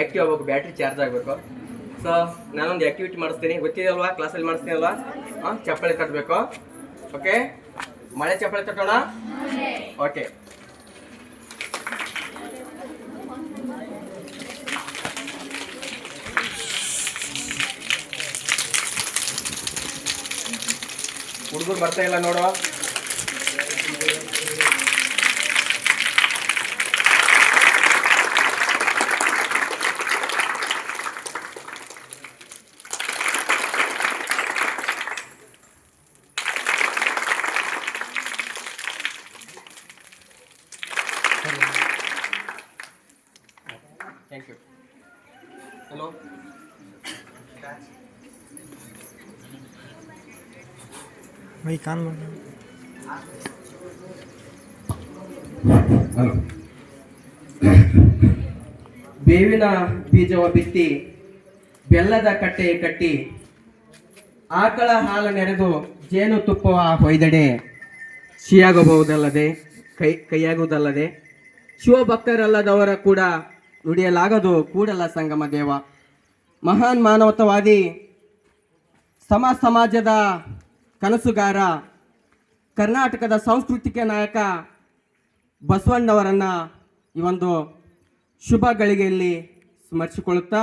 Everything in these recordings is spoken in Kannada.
ಆಕ್ಟಿವ್ ಆಗ್ಬೇಕು ಬ್ಯಾಟ್ರಿ ಚಾರ್ಜ್ ಆಗಬೇಕು. ಸೊ ನಾನೊಂದು ಆ್ಯಕ್ಟಿವಿಟಿ ಮಾಡಿಸ್ತೀನಿ. ಗೊತ್ತಿದೆಯಲ್ವಾ? ಕ್ಲಾಸಲ್ಲಿ ಮಾಡಿಸ್ತೀನಿ ಅಲ್ವಾ? ಹಾಂ ಚಪ್ಪಲಿ ಕಟ್ಟಬೇಕು ಓಕೆ ಮಳೆ ಚಪ್ಪಲಿ ಕಟ್ಟೋಣ? ಓಕೆ ಹುಡುಗರು ಬರ್ತಾ ಇಲ್ಲ ನೋಡು. ಹಲೋ ಮೈ ಕಾನ್ ಹಲೋ ಬೇವಿನ ಬೀಜವ ಬಿತ್ತಿ ಬೆಲ್ಲದ ಕಟ್ಟೆ ಕಟ್ಟಿ ಆಕಳ ಹಾಲು ನೆರೆದು ಜೇನು ತುಪ್ಪವ ಹೊಯ್ದಡೆ. ಸಿಯಾಗಬಹುದಲ್ಲದೆ ಕೈ ಕೈಯಾಗುವುದಲ್ಲದೆ ಶಿವಭಕ್ತರಲ್ಲದವರ ಕೂಡ ನುಡಿಯಲಾಗದು ಕೂಡಲ ಸಂಗಮ ದೇವ. ಮಹಾನ್ ಮಾನವತವಾದಿ ಸಮ ಸಮಾಜದ ಕನಸುಗಾರ, ಕರ್ನಾಟಕದ ಸಾಂಸ್ಕೃತಿಕ ನಾಯಕ ಬಸವಣ್ಣವರನ್ನು ಈ ಒಂದು ಶುಭ ಗಳಿಗೆಯಲ್ಲಿ ಸ್ಮರಿಸಿಕೊಳ್ಳುತ್ತಾ,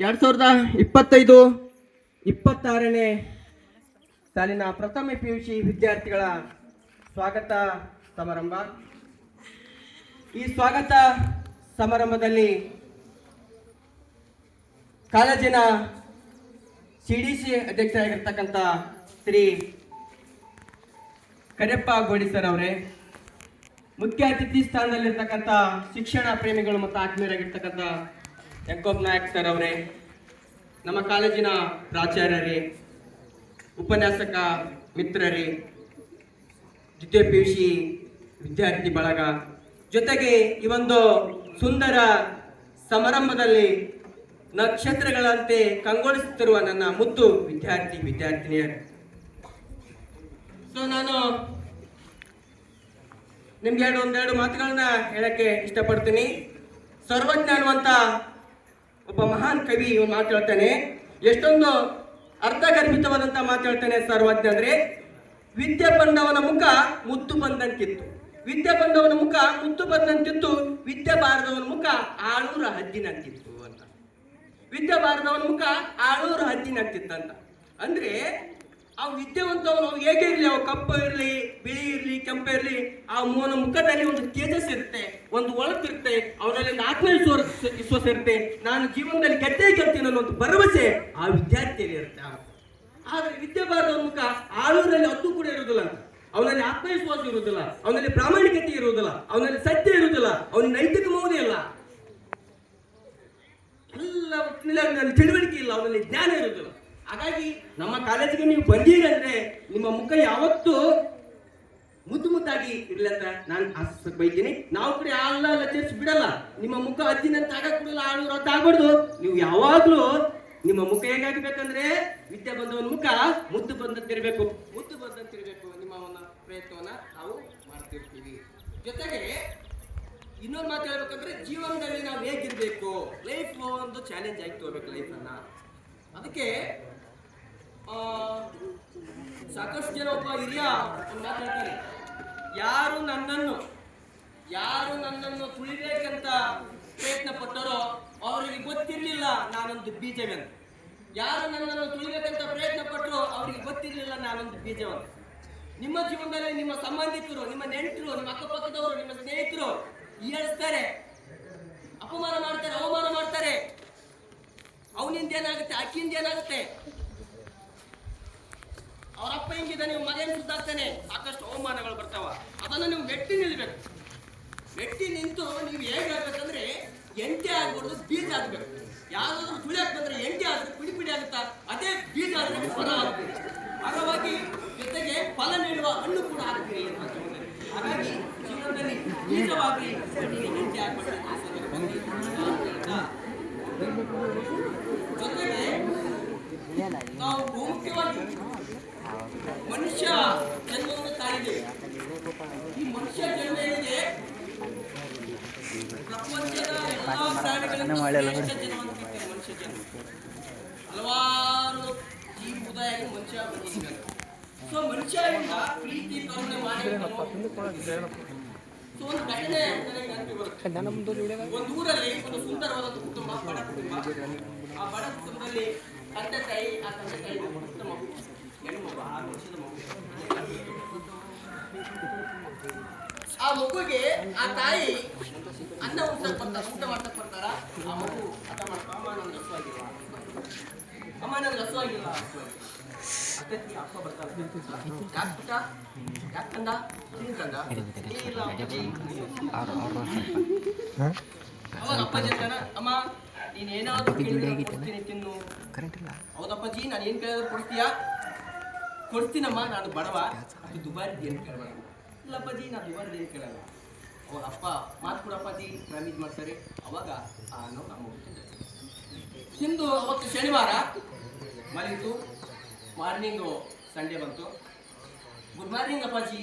ಎರಡು ಸಾವಿರದ ಇಪ್ಪತ್ತೈದು ಇಪ್ಪತ್ತಾರನೇ ಸಾಲಿನ ಪ್ರಥಮ ಪಿ ಯು ಸಿ ವಿದ್ಯಾರ್ಥಿಗಳ ಸ್ವಾಗತ ಸಮಾರಂಭ. ಈ ಸ್ವಾಗತ ಸಮಾರಂಭದಲ್ಲಿ ಕಾಲೇಜಿನ ಸಿ ಡಿ ಸಿ ಅಧ್ಯಕ್ಷರಾಗಿರ್ತಕ್ಕಂಥ ಶ್ರೀ ಕರಿಯಪ್ಪ ಗೋಡಿ ಸರ್ ಅವರೇ, ಮುಖ್ಯ ಅತಿಥಿ ಸ್ಥಾನದಲ್ಲಿರ್ತಕ್ಕಂಥ ಶಿಕ್ಷಣ ಪ್ರೇಮಿಗಳು ಮತ್ತು ಆತ್ಮೀಯರಾಗಿರ್ತಕ್ಕಂಥ ಯಕೋಬ್ ನಾಯಕ್ ಸರ್ ಅವರೇ, ನಮ್ಮ ಕಾಲೇಜಿನ ಪ್ರಾಚಾರ್ಯರೇ, ಉಪನ್ಯಾಸಕ ಮಿತ್ರರೇ, ದ್ವಿತೀಯ ಪಿ ಯು ವಿದ್ಯಾರ್ಥಿ ಬಳಗ ಜೊತೆಗೆ ಈ ಒಂದು ಸುಂದರ ಸಮಾರಂಭದಲ್ಲಿ ನಕ್ಷತ್ರಗಳಂತೆ ಕಂಗೊಳಿಸುತ್ತಿರುವ ನನ್ನ ಮುದ್ದು ವಿದ್ಯಾರ್ಥಿ, ವಿದ್ಯಾರ್ಥಿನಿಯರು. ಸೊ ನಾನು ನಿಮ್ಗೆ ಎರಡು, ಒಂದೆರಡು ಮಾತುಗಳನ್ನ ಹೇಳಕ್ಕೆ ಇಷ್ಟಪಡ್ತೀನಿ. ಸರ್ವಜ್ಞ ಅನ್ನುವಂತ ಒಬ್ಬ ಮಹಾನ್ ಕವಿ ಇವನು ಮಾತು ಹೇಳ್ತಾನೆ. ಎಷ್ಟೊಂದು ಅರ್ಥಗರ್ಭಿತವಾದಂತ ಮಾತು ಹೇಳ್ತಾನೆ ಸರ್ವಜ್ಞ ಅಂದ್ರೆ, ವಿದ್ಯೆ ಬಂದವನ ಮುಖ ಮುತ್ತು ಬಂದಂತಿತ್ತು. ವಿದ್ಯೆ ಬಂದವನ ಮುಖ ಮುತ್ತು ಬಂದಂತಿತ್ತು, ವಿದ್ಯೆ ಬಾರದವನ ಮುಖ ಆಳೂರ ಹದ್ದಿನಂತಿತ್ತು ಅಂತ. ವಿದ್ಯೆ ಬಾರದವನ ಮುಖ ಆಳೂರ ಹದ್ದಿನಂತಿತ್ತಂತ ಅಂದ್ರೆ ಆ ವಿದ್ಯಾವಂತವನು ಹೇಗೆ ಇರಲಿ ಅವ ಕಪ್ಪು ಇರಲಿ, ಬಿಳಿ ಇರಲಿ, ಕೆಂಪು ಇರಲಿ, ಆ ಮೂವನ ಮುಖದಲ್ಲಿ ಒಂದು ತೇಜಸ್ ಇರುತ್ತೆ, ಒಂದು ಒಳಪಿರುತ್ತೆ ಅವನಲ್ಲಿ ಆತ್ಮವಿಶ್ವಾಸ ವಿಶ್ವಾಸ ಇರುತ್ತೆ. ನಾನು ಜೀವನದಲ್ಲಿ ಗೆದ್ದೇ ಗೆಲ್ತೀನಿ ಅನ್ನೋ ಒಂದು ಭರವಸೆ ಆ ವಿದ್ಯಾರ್ಥಿಯಲ್ಲಿ ಇರುತ್ತೆ. ಆದರೆ ವಿದ್ಯೆ ಬಾರದವನ ಮುಖ ಆಳೂರಲ್ಲಿ ಹತ್ತು ಕೂಡ ಇರುವುದಿಲ್ಲ ಅವನಲ್ಲಿ ಆತ್ಮವಿಶ್ವಾಸ ಇರುವುದಿಲ್ಲ, ಅವನಲ್ಲಿ ಪ್ರಾಮಾಣಿಕತೆ ಇರುವುದಿಲ್ಲ, ಅವನಲ್ಲಿ ಸತ್ಯ ಇರುವುದಿಲ್ಲ, ಅವನ ನೈತಿಕ ಮೌಲ್ಯ ಇಲ್ಲ. ಎಲ್ಲ ತಿಳುವಳಿಕೆ ಇಲ್ಲ, ಅವನಲ್ಲಿ ಜ್ಞಾನ ಇರುವುದಿಲ್ಲ. ಹಾಗಾಗಿ ನಮ್ಮ ಕಾಲೇಜಿಗೆ ನೀವು ಅಂದ್ರೆ ನಿಮ್ಮ ಮುಖ ಯಾವತ್ತೂ ಮುದ್ದು ಮುದ್ದಾಗಿ ಇರ್ಲಿ ಅಂತ ನಾನು ಆಶಿಸಕ್ ಬೈತೀನಿ ನಾವು ಕೂಡ ಎಲ್ಲ ಲಚರ್ಸ್ ಬಿಡಲ್ಲ, ನಿಮ್ಮ ಮುಖ ಅಜ್ಜಿನಂತ ಆಗ ಕೂಡ ಆಳು ಆಗ್ಬಾರ್ದು. ನೀವು ಯಾವಾಗ್ಲೂ ನಿಮ್ಮ ಮುಖ ಹೇಗಾಗಬೇಕಂದ್ರೆ ವಿದ್ಯೆ ಬಂದವನ ಮುಖ ಮುದ್ದು ಬಂದಂತಿರಬೇಕು, ಮುದ್ದು ಬಂದಂತಿರ್ಬೇಕು ಪ್ರಯತ್ನವನ್ನು ಪ್ರಯತ್ನವನ್ನ ನಾವು ಮಾಡ್ತಿರ್ತೀವಿ. ಜೊತೆಗೆ ಇನ್ನೊಂದು ಮಾತು ಹೇಳ್ಬೇಕಂದ್ರೆ ಜೀವನದಲ್ಲಿ ನಾವು ಹೇಗಿರ್ಬೇಕು? ಲೈಫ್ ಒಂದು ಚಾಲೆಂಜ್ ಆಗಿ ತಗೋಬೇಕು ಲೈಫನ್ನು ಅದಕ್ಕೆ ಸಾಕಷ್ಟು ಜನ ಒಬ್ಬ ಹಿರಿಯ ಒಂದು ಮಾತು ಯಾರು ನನ್ನನ್ನು ಯಾರು ನನ್ನನ್ನು ತುಳಿಬೇಕಂತ ಪ್ರಯತ್ನ ಪಟ್ಟರೋ ಅವರಿಗೆ ಗೊತ್ತಿರಲಿಲ್ಲ ನಾನೊಂದು ಬೀಜವೆಂದು ಯಾರು ನನ್ನನ್ನು ತುಳಿಬೇಕಂತ ಪ್ರಯತ್ನ ಪಟ್ಟರೋ ಅವರಿಗೆ ಗೊತ್ತಿರಲಿಲ್ಲ ನಾನೊಂದು ಬೀಜವಂತ ನಿಮ್ಮ ಜೀವನದಲ್ಲಿ ನಿಮ್ಮ ಸಂಬಂಧಿಕರು, ನಿಮ್ಮ ನೆಂಟರು, ನಿಮ್ಮ ಅಕ್ಕಪಕ್ಕದವರು, ನಿಮ್ಮ ಸ್ನೇಹಿತರು ಹೇಳ್ತಾರೆ ಅಪಮಾನ ಮಾಡ್ತಾರೆ, ಅವಮಾನ ಮಾಡ್ತಾರೆ. ಅವನಿಂದ ಏನಾಗುತ್ತೆ? ಅಕ್ಕಿಂದ ಏನಾಗುತ್ತೆ? ಅವ್ರ ಅಪ್ಪ ಹಿಂಗಿದ ನೀವು ಮಗನ ಸುದ್ದಾಗ್ತಾನೆ. ಸಾಕಷ್ಟು ಅವಮಾನಗಳು ಬರ್ತಾವ. ಅದನ್ನು ನೀವು ಮೆಟ್ಟಿ ನಿಲ್ಬೇಕು. ಮೆಟ್ಟಿ ನಿಂತು ನೀವು ಹೇಗೆ ಹೇಳ್ಬೇಕಂದ್ರೆ ಎಂಟೆ ಆಗ್ಬಾರ್ದು, ಬೀಜ ಆಗ್ಬೇಕು. ಯಾವ್ದಾದ್ರು ತುಳಿಯಕ್ ಬಂದ್ರೆ ಎಂಟೆ ಆದ್ರೆ ಪಿಡಿ ಪಿಡಿ ಆಗುತ್ತಾ? ಅದೇ ಬೀಜ ಆದ್ರೆ ಫಲ ಆಗುತ್ತೆ. ಹಾಗಾಗಿ ಜೊತೆಗೆ ಫಲ ನೀಡುವ ಹಣ್ಣು ಕೂಡ ಆಗ್ತೀರಿ. ಹಾಗಾಗಿ ಜೀವನದಲ್ಲಿ ಆಗ್ಬಾರ್ದು ಜೊತೆಗೆ ನಾವು ಬಹುಮುಖ್ಯವಾಗಿ ಮನುಷ್ಯ ಜನ್ಮವನ್ನು ತಾಳಿದೆ ಈ ಮನುಷ್ಯ ಜನ್ಮ ಏನಿದೆ ಪ್ರಪಂಚ ಪ್ರಪಂಚದ ಎಲ್ಲಾ ಪ್ರಾಣಿಗಳಿಂದ ಶ್ರೇಷ್ಠ ಜನ್ಮ ಮನುಷ್ಯ ಜನ್ಮ. ಹಲವಾರು ಜೀವದಾಗಿ ಮನುಷ್ಯ ಬಂದಿದ್ದಾನೆ ಸೊ ಮನುಷ್ಯರಿಂದ ಪ್ರೀತಿ ಕರುಣೆ ಮಾಡಿ ಸೊ ಒಂದು ಘಟನೆ ಒಂದು ಊರಲ್ಲಿ ಒಂದು ಸುಂದರವಾದ ಕುಟುಂಬ ಬಡ ಕುಟುಂಬ. ಆ ಬಡ ಕುಟುಂಬದಲ್ಲಿ ತಂದೆ ತಾಯಿ ಆ ತಂದೆ ತಾಯಿ ಪುಟ್ಟ ಮಗು. ಹೆಣ್ಣು ಮಗು ಆರು ವರ್ಷದ ಮಗು. ಆ ಮಗುಗೆ ಆ ತಾಯಿ ಅನ್ನ ಊಟ ಬರ್ತಾರ ಊಟ ಮಾಡ್ತಾ ಬರ್ತಾರ ಆ ಮಗು ಹಠ ಮಾಡ್ತಾ ಅಮ್ಮ ನನ್ಗೆ ಹಸುವಾಗಿಲ್ಲ ಅಮ್ಮ ನನ್ಗೆ ಹಸುವಾಗಿಲ್ಲ ಅಕ್ಕಿ ಅಪ್ಪ ಬರ್ತಾರೆ ಯಾಕೆ ಪುಟ್ಟ ಯಾಕೆ ತಿನ್ ಕಂದ "ಏ, ಇಲ್ಲ ಅಪ್ಪಾಜಿ, ಅವಾಗ ಅಪ್ಪಾಜಿ ಅಂತಾನ ಅಮ್ಮ ನೀನು ಏನಾದರೂ ಕೇಳಿದ್ರೆ ತಿನ್ನು ಹೌದಪ್ಪಾಜಿ ನಾನು ಏನು ಕೇಳಿದ್ರೆ ಕೊಡ್ತೀಯಾ ಕೊಡ್ತೀನಮ್ಮ ನಾನು ಬಡವ ಅದು ದುಬಾರಿ ಏನು ಕೇಳಬೇಡ ಇಲ್ಲಪ್ಪಾಜಿ ನಾನು ದುಬಾರಿ ಏನು ಕೇಳಲ್ಲ ಅವ್ರ ಅಪ್ಪ ಮಾತು ಕೊಡಪ್ಪಾಜಿ ಪ್ರಾಮಿಸ್ ಮಾಡ್ತಾರೆ ಅವಾಗ ಆ ಅನ್ನೋ ನಮ್ಮ ತಿಂದು ಅವತ್ತು ಶನಿವಾರ ಮಲಗಿತು. ಮಾರ್ನಿಂಗು ಸಂಡೇ ಬಂತು. ಗುಡ್ ಮಾರ್ನಿಂಗ್ ಅಪ್ಪಾಜಿ.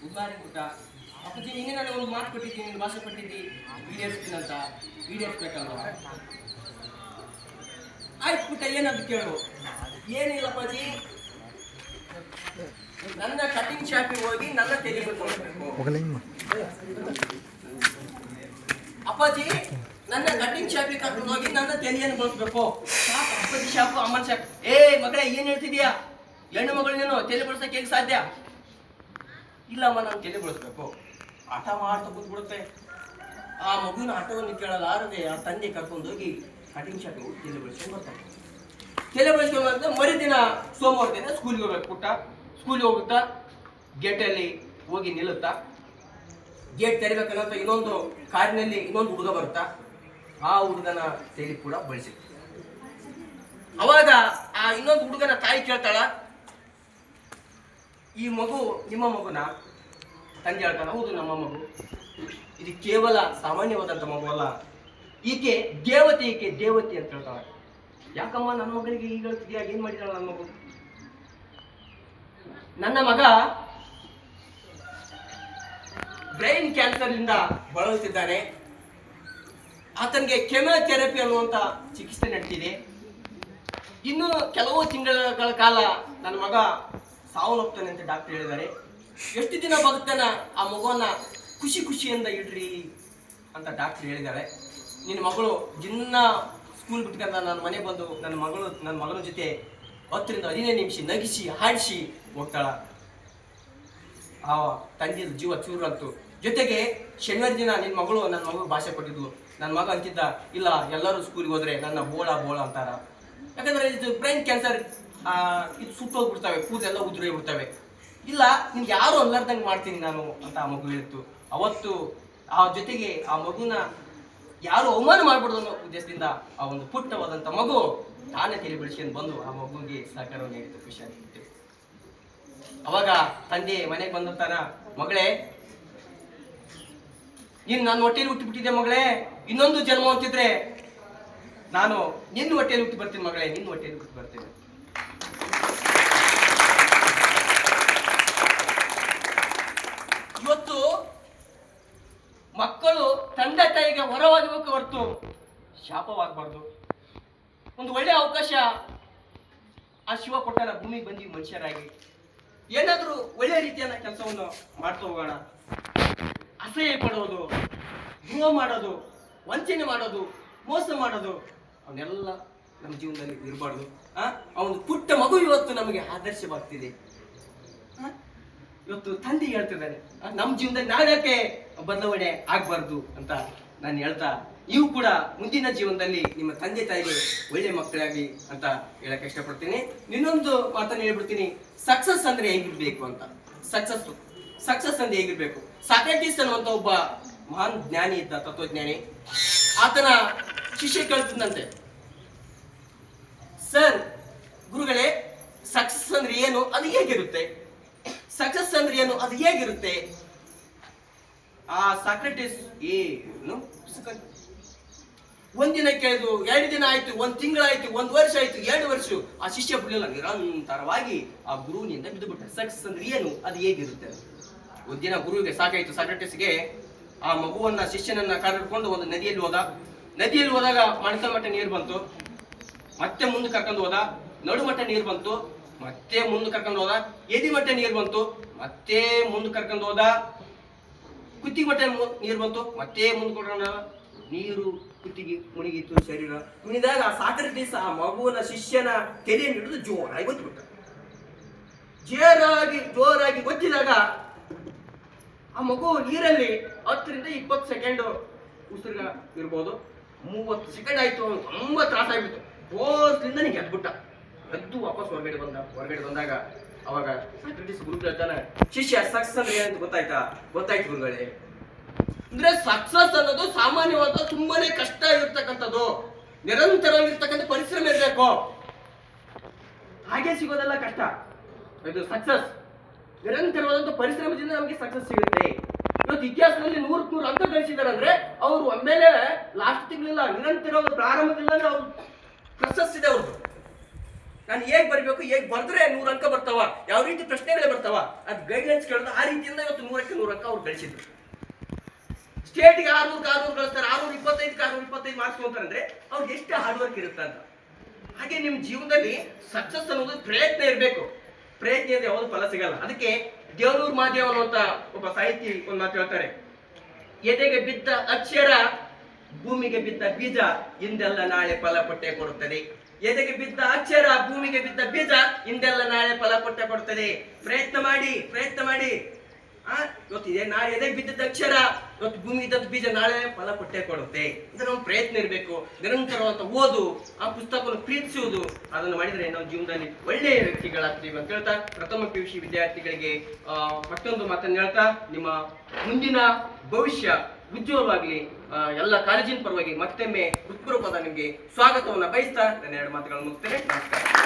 ಗುಡ್ ಮಾರ್ನಿಂಗ್ ಪುಟ್ಟ. ಅಪ್ಪಾಜಿ ನೀನೇ ನಾನು ಒಂದು ಮಾತು ಕೊಟ್ಟಿದ್ದೀನಿ ನೀನು ಭಾಷೆ ಕೊಟ್ಟಿದ್ದಿ ಈಡೇರಿಸ್ತೀನಂತ ಈಡೇರಿಸ್ಬೇಕಲ್ವ ಆಯ್ತು ಪುಟ್ಟ ಏನದು ಕೇಳು. ಏನಿಲ್ಲ ಅಪ್ಪಾಜಿ. ನನ್ನ ಕಟಿಂಗ್ ಶಾಪಿಗೆ ಹೋಗಿ ನನ್ನ ತೆಗೆ ಬರ್ಕೊಳ್ಬೇಕು ಹೋಗಲ್ಲ ಅಪ್ಪಾಜಿ ನನ್ನ ಕಟಿಂಗ್ ಶಾಪಿಗೆ ಕರ್ಕೊಂಡು ಹೋಗಿ ನನ್ನ ತೆಲಿಯನ್ನು ಬಳಸ್ಬೇಕು. ಅಪ್ಪಾಜಿ ಶಾಪು ಅಮ್ಮನ ಶಾಪ್ ಏ, ಮಗಳೇ, ಏನ್ ಹೇಳ್ತಿದ್ಯಾ? ಹೆಣ್ಣು ಮಗಳು ನೀನು ತಲೆ ಬಳಸಕ್ಕೆ ಹೇಗೆ ಸಾಧ್ಯ? ಇಲ್ಲಮ್ಮ, ನಾನು ತಲೆ ಬಳಸ್ಬೇಕು ಆಟ ಮಾಡ್ತಾ ಕೂತ್ಬಿಡುತ್ತೆ. ಆ ಮಗುವಿನ ಆಟವನ್ನು ಕೇಳಲಾರದೆ ಆ ತಂದೆ ಕರ್ಕೊಂಡು ಹೋಗಿ ಕಟಿಂಗ್ ಶಾಪಿಗೆ ಹೋಗಿ ತಲೆ ಬಳಸ್ಕೊಂಡು ಬರ್ತಾನೆ. ತಲೆ ಬಳಸ್ಕೊಂಡು ಬಂದ ಮರುದಿನ ಸೋಮವಾರ ದಿನ ಸ್ಕೂಲ್ಗೆ ಹೋಗ್ಬೇಕು ಪುಟ್ಟ. ಸ್ಕೂಲ್ಗೆ ಹೋಗುತ್ತಾ ಗೇಟಲ್ಲಿ ಹೋಗಿ ನಿಲ್ಲುತ್ತಾ. ಗೇಟ್ ತೆರಿಬೇಕನ್ನಂತ ಇನ್ನೊಂದು ಕಾರಿನಲ್ಲಿ ಇನ್ನೊಂದು ಹುಡುಗ ಬರುತ್ತಾ. ಆ ಹುಡುಗನ ತಲೆ ಕೂಡ ಬಳಸಿ ಅವಾಗ ಆ ಇನ್ನೊಂದು ಹುಡುಗನ ತಾಯಿ ಕೇಳ್ತಾಳ, ಈ ಮಗು ನಿಮ್ಮ ಮಗುನ? ತಂದೆ ಹೇಳ್ತಾಳ, ಹೌದು, ನಮ್ಮ ಮಗು. ಇದು ಕೇವಲ ಸಾಮಾನ್ಯವಾದಂತ ಮಗು ಅಲ್ಲ. ಈಕೆ ದೇವತೆ ಈಕೆ ದೇವತೆ ಅಂತ ಹೇಳ್ತಾಳ. ಯಾಕಮ್ಮ, ನನ್ನ ಮಗಳಿಗೆ ಈಗ ಹೇಳ್ತಿದ್ಯಾ? ಏನ್ ಮಾಡಿದಾಳ ನನ್ನ ಮಗು? ನನ್ನ ಮಗ ಬ್ರೈನ್ ಕ್ಯಾನ್ಸರ್ ಇಂದ ಬಳಲುತ್ತಿದ್ದಾನೆ. ಆತನಿಗೆ ಕೆಮೋಥೆರಪಿ ಅನ್ನುವಂತ ಚಿಕಿತ್ಸೆ ನಡೀತಿದೆ ಇನ್ನು ಕೆಲವು ತಿಂಗಳ ಕಾಲ ನನ್ನ ಮಗ ಸಾವನ್ನಪ್ತಾನೆ ಅಂತ ಡಾಕ್ಟರ್ ಹೇಳಿದ್ದಾರೆ. ಎಷ್ಟು ದಿನ ಬದುಕ್ತಾನ? ಆ ಮಗುವನ್ನ ಖುಷಿ ಖುಷಿಯಿಂದ ಇಡ್ರಿ ಅಂತ ಡಾಕ್ಟರ್ ಹೇಳಿದ್ದಾರೆ. ನಿನ್ನ ಮಗಳು ದಿನ ಸ್ಕೂಲ್ ಬಿಟ್ಕೊಂಡ ನನ್ನ ಮನೆ ಬಂದು ನನ್ನ ಮಗಳು, ನನ್ನ ಮಗನ ಜೊತೆ ಹತ್ತರಿಂದ ಹದಿನೈದು ನಿಮಿಷ ನಗಿಸಿ, ಹಾಡಿಸಿ ಹೋಗ್ತಾಳ. ಆ ತಂದೆಯ ಜೀವ ಚೂರು ಅಂತು ಜೊತೆಗೆ ಶನಿವಾರ ದಿನ ನಿನ್ನ ಮಗಳು ನನ್ನ ಮಗಳು ಭಾಷೆ ಕೊಟ್ಟಿದ್ಲು. ನನ್ನ ಮಗ ಅಂತಿದ್ದ, ಇಲ್ಲ, ಎಲ್ಲರೂ ಸ್ಕೂಲ್ಗೆ ಹೋದ್ರೆ ನನ್ನ ಬೋಳ ಬೋಳ ಅಂತಾರ. ಯಾಕಂದ್ರೆ ಇದು ಬ್ರೈನ್ ಕ್ಯಾನ್ಸರ್ ಇದು ಸುಟ್ಟೋಗ್ಬಿಡ್ತವೆ ಕೂದೆಲ್ಲ ಉದುರಿ ಬಿಡ್ತವೆ ಇಲ್ಲ, ನಿಮ್ಗೆ ಯಾರು ಅಲ್ಲರ್ದಂಗೆ ಮಾಡ್ತೀನಿ ನಾನು ಅಂತ ಆ ಮಗು ಹೇಳಿತ್ತು ಅವತ್ತು ಆ ಜೊತೆಗೆ ಆ ಮಗುನ ಯಾರು ಅವಮಾನ ಮಾಡ್ಬಿಡ್ದು ಅನ್ನೋ ಉದ್ದೇಶದಿಂದ ಆ ಒಂದು ಪುಟ್ಟವಾದಂಥ ಮಗು ತಾನೇ ತಿಳಿ ಬೆಳೆಸ್ಕೊಂಡು ಬಂದು ಆ ಮಗುವಿಗೆ ಸಹಕಾರವನ್ನು ನೀಡಿದ್ದು ಖುಷಿಯಾಗಿತ್ತು ಅವಾಗ ತಂದೆ ಮನೆಗೆ ಬಂದಂತಾನ ಮಗಳೇ, ನೀನು ನಾನು ಹೊಟ್ಟೆಲಿ ಹುಟ್ಟಿಬಿಟ್ಟಿದ್ದೆ ಮಗಳೇ? ಇನ್ನೊಂದು ಜನ್ಮ ಅಂತಿದ್ರೆ ನಾನು ನಿನ್ನ ಹೊಟ್ಟೆಯಲ್ಲಿ ಹುಟ್ಟಿ ಬರ್ತೀನಿ ಮಗಳೇ, ನಿನ್ನ ಹೊಟ್ಟೆಯಲ್ಲಿ ಹುಟ್ಟಿ ಬರ್ತೀನಿ. ಇವತ್ತು ಮಕ್ಕಳು ತಂದೆ ತಾಯಿಗೆ ಹೊರವಾಗಬೇಕು ಹೊರತು ಶಾಪವಾಗಬಾರ್ದು. ಒಂದು ಒಳ್ಳೆ ಅವಕಾಶ ಆ ಶಿವ ಕೊಟ್ಟಾರ ಭೂಮಿಗೆ ಬಂದಿ ಮನುಷ್ಯರಾಗಿ. ಏನಾದರೂ ಒಳ್ಳೆ ರೀತಿಯ ಕೆಲಸವನ್ನು ಮಾಡ್ತಾ ಹೋಗೋಣ. ಅಸಹ್ಯ ಪಡೋದು, ದ್ರೋಹ ಮಾಡೋದು, ವಂಚನೆ ಮಾಡೋದು, ಮೋಸ ಮಾಡೋದು. ಅವನ್ನೆಲ್ಲ ನಮ್ಮ ಜೀವನದಲ್ಲಿ ಇರಬಾರ್ದು. ಆ? ಅವನು ಪುಟ್ಟ ಮಗು ಇವತ್ತು ನಮಗೆ ಆದರ್ಶವಾಗ್ತಿದೆ? ಇವತ್ತು ತಂದೆ ಹೇಳ್ತಿದ್ದಾನೆ ನಮ್ಮ ಜೀವನದಲ್ಲಿ ನಾವ್ಯಾಕೆ ಬದಲಾವಣೆ ಆಗ್ಬಾರ್ದು ಅಂತ ನಾನು ಹೇಳ್ತಾ ನೀವು ಕೂಡ ಮುಂದಿನ ಜೀವನದಲ್ಲಿ ನಿಮ್ಮ ತಂದೆ ತಾಯಿಗೆ ಒಳ್ಳೆ ಮಕ್ಕಳಾಗಿ ಅಂತ ಹೇಳಕ್ ಇಷ್ಟಪಡ್ತೀನಿ. ಇನ್ನೊಂದು ಮಾತನ್ನ ಹೇಳ್ಬಿಡ್ತೀನಿ. ಸಕ್ಸಸ್ ಅಂದ್ರೆ ಹೇಗಿರ್ಬೇಕು ಅಂತ. ಸಕ್ಸಸ್ ಸಕ್ಸಸ್ ಅಂದ್ರೆ ಹೇಗಿರ್ಬೇಕು? ಸಾಕ್ರೆಟಿಸ್ ಅನ್ನುವಂತ ಒಬ್ಬ ಮಹಾನ್ ಜ್ಞಾನಿ ಇದ್ದ, ತತ್ವಜ್ಞಾನಿ. ಆತನ ಶಿಷ್ಯ ಕೇಳ್ತಿದ್ದಂತೆ. ಸರ್, ಗುರುಗಳೇ ಸಕ್ಸಸ್ ಅಂದ್ರೆ ಏನು? ಅದು ಹೇಗಿರುತ್ತೆ? ಸಕ್ಸಸ್ ಅಂದ್ರೆ ಏನು? ಅದು ಹೇಗಿರುತ್ತೆ? ಆ ಸಾಕ್ರೆಟಿಸ್ ಏನು? ಒಂದಿನ ಕೇಳಿದ್ರು, ಎರಡು ದಿನ ಆಯ್ತು, ಒಂದ್ ತಿಂಗಳಾಯ್ತು, ಒಂದ್ ವರ್ಷ ಆಯ್ತು, ಎರಡು ವರ್ಷ. ಆ ಶಿಷ್ಯ ಬಿಡಲಿಲ್ಲ ನಿರಂತರವಾಗಿ ಆ ಗುರುವಿನಿಂದ ಬಿದ್ದು ಬಿಟ್ಟ ಸಕ್ಸಸ್ ಅಂದ್ರೆ ಏನು? ಅದು ಹೇಗಿರುತ್ತೆ? ಒಂದಿನ ಗುರುವಿಗೆ ಸಾಕಾಯ್ತು. ಸಾಕ್ರೆಟಿಸ್ಗೆ ಆ ಮಗುವನ್ನ, ಶಿಷ್ಯನನ್ನ ಕರೆದುಕೊಂಡು ಒಂದು ನದಿಯಲ್ಲಿ ಹೋದ. ನದಿಯಲ್ಲಿ ಹೋದಾಗ ಮಣಸ ಮಟ್ಟ ನೀರು ಬಂತು. ಮತ್ತೆ ಮುಂದೆ ಕರ್ಕೊಂಡು ಹೋದ ನಡುಮಟ್ಟ ನೀರು ಬಂತು. ಮತ್ತೆ ಮುಂದೆ ಕರ್ಕೊಂಡು ಹೋದ, ಎದಿ ಮಟ್ಟ ನೀರು ಬಂತು. ಮತ್ತೆ ಮುಂದೆ ಕರ್ಕೊಂಡು ಹೋದ, ಕುತ್ತಿಗೆ ಮಟ್ಟ ನೀರು ಬಂತು. ಮತ್ತೆ ಮುಂದೆ ಕರ್ಕೊಂಡು ನೀರು ಕುತ್ತಿಗೆ ಮುಳುಗಿತ್ತು ಶರೀರ. ಕುಣಿದಾಗ ಆ ದಿವಸ ಆ ಮಗುವನ ಶಿಷ್ಯನ ತೆರೆಯನ್ನು ಹಿಡಿದು ಜೋರಾಗಿ ಗೊತ್ತಿಬಿಟ್ಟ ಜೋರಾಗಿ ಜೋರಾಗಿ ಗೊತ್ತಿದಾಗ ಆ ಮಗು ನೀರಲ್ಲಿ ಹತ್ತರಿಂದ ಇಪ್ಪತ್ತು ಸೆಕೆಂಡ್ ಉಸಿರುಗ ಇರ್ಬೋದು. ಮೂವತ್ತು ಸೆಕೆಂಡ್ ಆಯ್ತು ಅವನು ತುಂಬಾ ತ್ರಾಸ ಕೋಸ್ಲಿಂದ ನೀನು ಎದ್ಬಿಟ್ಟ. ಎದ್ದು ವಾಪಸ್ ಹೊರಗಡೆ ಬಂದ ಹೊರಗಡೆ ಬಂದಾಗ ಅವಾಗ ಸಾಕ್ರೆಟಿಸ್ ಗುರು ಹೇಳ್ತಾನೆ ಶಿಷ್ಯ ಸಕ್ಸಸ್ ಅಂದ್ರೆ ಏನಂತ ಗೊತ್ತಾಯ್ತಾ? ಗೊತ್ತಾಯ್ತು ಗುರುಗಳೇ. ಅಂದ್ರೆ ಸಕ್ಸಸ್ ಅನ್ನೋದು ಸಾಮಾನ್ಯವಾದ ತುಂಬಾನೇ ಕಷ್ಟ ಇರ್ತಕ್ಕಂಥದ್ದು. ನಿರಂತರವಾಗಿರ್ತಕ್ಕಂಥ ಪರಿಶ್ರಮ ಇರಬೇಕು. ಹಾಗೆ ಸಿಗೋದೆಲ್ಲ ಕಷ್ಟ. ಇದು ಸಕ್ಸಸ್ ನಿರಂತರವಾದಂಥ ಪರಿಶ್ರಮದಿಂದ ನಮಗೆ ಸಕ್ಸಸ್ ಸಿಗುತ್ತೆ. ಇವತ್ತು ಇತಿಹಾಸದಲ್ಲಿ ನೂರಕ್ಕೆ ನೂರು ಅಂಕ ಗಳಿಸಿದ್ದಾರೆ ಅಂದ್ರೆ ಅವರು ಒಮ್ಮೆಲೆ ಲಾಸ್ಟ್ ತಿಂಗಳಿಲ್ಲ ನಿರಂತರವಾದ ಪ್ರಾರಂಭದಿಂದ ಅವ್ರು ಪ್ರಶಸ್ತಿ ಇದೆ ಅವ್ರದ್ದು ನಾನು ಹೇಗೆ ಬರಬೇಕು, ಹೇಗ್ ಬರೆದ್ರೆ ನೂರು ಅಂಕ ಬರ್ತಾವ, ಯಾವ ರೀತಿ ಪ್ರಶ್ನೆಗಳೇ ಬರ್ತಾವ, ಅದು ಗೈಡ್ಲೈನ್ಸ್ ಕೇಳಿದ್ರೆ ಆ ರೀತಿಯಿಂದ ಇವತ್ತು ನೂರಕ್ಕೆ ನೂರು ಅಂಕ ಅವ್ರು ಗಳಿಸಿದ್ರು. ಸ್ಟೇಟ್ಗೆ ಆರ್ನೂರು ಆರ್ನೂರು ಗಳಿಸ್ತಾರೆ ಆರ್ನೂರು ಇಪ್ಪತ್ತೈದು ಆರ್ನೂರು ಇಪ್ಪತ್ತೈದು ಮಾರ್ಕ್ಸ್ ತೊಗೊಂತಾರೆ ಅಂದ್ರೆ ಅವ್ರಿಗೆ ಎಷ್ಟು ಹಾರ್ಡ್ ವರ್ಕ್ ಇರುತ್ತೆ ಅಂತ. ಹಾಗೆ ನಿಮ್ಮ ಜೀವನದಲ್ಲಿ ಸಕ್ಸಸ್ ಅನ್ನೋದು ಪ್ರಯತ್ನ ಇರಬೇಕು. ಪ್ರಯತ್ನ ಯಾವುದು ಫಲ ಸಿಗಲ್ಲ. ಅದಕ್ಕೆ ದೇವನೂರು ಮಹಾದೇವ ಅನ್ನುವಂತ ಒಬ್ಬ ಸಾಹಿತಿ ಒಂದು ಮಾತು ಹೇಳ್ತಾರೆ. ಎದೆಗೆ ಬಿದ್ದ ಅಕ್ಷರ ಭೂಮಿಗೆ ಬಿದ್ದ ಬೀಜ ಇಂದೆಲ್ಲ ನಾಳೆ ಫಲ ಕೊಟ್ಟೆ ಕೊಡುತ್ತದೆ. ಎದೆಗೆ ಬಿದ್ದ ಅಕ್ಷರ ಭೂಮಿಗೆ ಬಿದ್ದ ಬೀಜ ಇಂದೆಲ್ಲ ನಾಳೆ ಫಲ ಕೊಟ್ಟೆ ಕೊಡುತ್ತದೆ. ಪ್ರಯತ್ನ ಮಾಡಿ ಪ್ರಯತ್ನ ಮಾಡಿ. ಇದೆ ನಾಳೆ ಎದೆಗೆ ಬಿದ್ದ ಅಕ್ಷರ. ಇವತ್ತು ಭೂಮಿ ಇದ್ದದ್ದು ಬೀಜ ನಾಳೆ ಫಲ ಕೊಟ್ಟೆ ಕೊಡುತ್ತೆ. ಇದರ ಒಂದು ಪ್ರಯತ್ನ ಇರಬೇಕು. ನಿರಂತರವಂತ ಓದು, ಆ ಪುಸ್ತಕವನ್ನು ಪ್ರೀತಿಸುವುದು, ಅದನ್ನು ಮಾಡಿದ್ರೆ ನಾವು ಜೀವನದಲ್ಲಿ ಒಳ್ಳೆಯ ವ್ಯಕ್ತಿಗಳಾಗ್ತೀವಿ ಅಂತ ಹೇಳ್ತಾ, ಪ್ರಥಮ ಪಿ ಯು ಸಿ ವಿದ್ಯಾರ್ಥಿಗಳಿಗೆ ಮತ್ತೊಂದು ಮಾತನ್ನು ಹೇಳ್ತಾ, ನಿಮ್ಮ ಮುಂದಿನ ಭವಿಷ್ಯ ಉಜ್ವಲವಾಗಲಿ ಎಲ್ಲ ಕಾಲೇಜಿನ ಪರವಾಗಿ ಮತ್ತೊಮ್ಮೆ ಹೃತ್ಪೂರ್ವಕವಾದ ನಿಮಗೆ ಸ್ವಾಗತವನ್ನು ಬಯಸ್ತಾ, ನನ್ನ ಎರಡು ಮಾತುಗಳನ್ನು ಮುಗಿಸ್ತೇನೆ. ನಮಸ್ಕಾರ.